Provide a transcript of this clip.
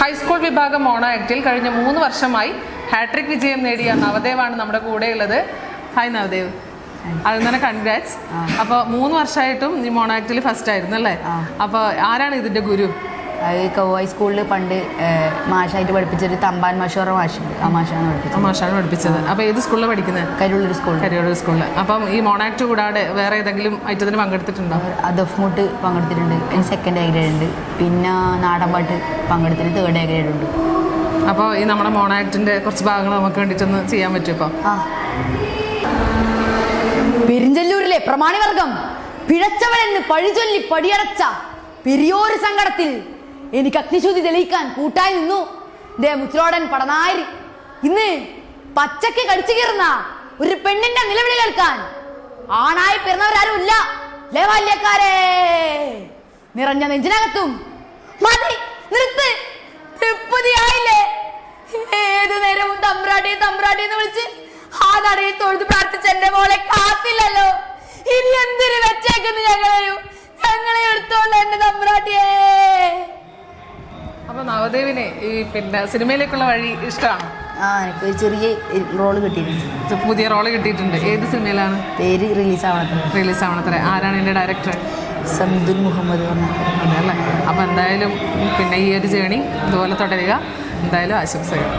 High school വിഭാഗം mono ആക്ടിൽ കഴിഞ്ഞ മൂന്ന് വർഷമായി ഹാട്രിക് വിജയം നേടിയ നവദേവാണ് നമ്മുടെ കൂടെയുള്ളത്. ഹായ് നവദേവ്. അതിൽ തന്നെ കൺഗ്രാറ്റ്സ് അപ്പോൾ മൂന്ന് വർഷമായിട്ടും ഈ മോണോ ആക്ടിൽ ഫസ്റ്റ് ആയിരുന്നു അല്ലേ? അപ്പോൾ ആരാണ് ഇതിന്റെ ഗുരു? അത് കൗവായി സ്കൂളിൽ പണ്ട് മാഷായിട്ട് പഠിപ്പിച്ചൊരു തമ്പാൻ മാഷോറ മാഷുണ്ട് ആ മാഷാണ് പഠിപ്പിച്ചത്. മാഷാണ് പഠിപ്പിച്ചത്. അപ്പോൾ ഏത് സ്കൂളിലാണ് പഠിക്കുന്നത് കരുള്ളൊരു സ്കൂൾ കരിയോട് സ്കൂളിൽ അപ്പം ഈ മോണാക്ട് കൂടാതെ വേറെ ഏതെങ്കിലും ഐറ്റത്തിന് പങ്കെടുത്തിട്ടുണ്ടോ? ദഫ്മുട്ട് പങ്കെടുത്തിട്ടുണ്ട്. സെക്കൻഡ് എ ഗ്രേഡ് ഉണ്ട്. പിന്നെ നാടൻ പാട്ട് പങ്കെടുത്തിട്ട് തേർഡ് എ ഗ്രേഡ് ഉണ്ട്. അപ്പോൾ ഈ നമ്മുടെ മോണാക്ടിന്റെ കുറച്ച് ഭാഗങ്ങൾ നമുക്ക് വേണ്ടിയിട്ടൊന്ന് ചെയ്യാൻ പറ്റും ഇപ്പോൾ പെരിഞ്ചല്ലൂരിലെ പ്രമാണിവർഗം പിഴച്ചവനെന്ന് പഴിചൊല്ലി പടിയടച്ച പെരിയോര് സങ്കടത്തിൽ എനിക്ക് അഗ്നിശുദ്ധി തെളിയിക്കാൻ കൂട്ടായി നിന്നു. ദേ മുച്ചിലോടൻ പടനാരി ഇന്ന് പച്ചക്ക് കടിച്ചു കീറുന്ന ഒരു പെണ്ണിന്റെ നിലവിളി കേൾക്കാൻ ആണായി പിറന്നവരാരും ഇല്ല. ലേവാല്യക്കാരെ നിറഞ്ഞ നെഞ്ചിനകത്തും. മതി നിർത്ത്. തൃപ്തിയായില്ലേ ഏതു നേരവും തമ്പ്രാട്ടി തമ്പ്രാട്ടി എന്ന് വിളിച്ച് ആ നടയിൽ തൊഴുത് പ്രാർത്ഥിച്ച എന്റെ മോളെ കാത്തില്ലല്ലോ. അപ്പോൾ ഈ പിന്നെ സിനിമയിലേക്കുള്ള വഴി ഇഷ്ടമാണ്? ആ എനിക്ക് ഒരു ചെറിയ റോൾ കിട്ടിയിട്ടുണ്ട്. പുതിയ റോൾ കിട്ടിയിട്ടുണ്ട്. ഏത് സിനിമയിലാണ്? പേര് റിലീസ് ആവണത്ര റിലീസ് ആവണത്ര ആരാണ് എന്റെ ഡയറക്ടർ? സംദുൽ മുഹമ്മദ് പറഞ്ഞ അതെ അല്ലേ? അപ്പോൾ എന്തായാലും പിന്നെ ഈ ഒരു ജേണി ഇതുപോലെ തുടരുക. എന്തായാലും ആശംസകൾ.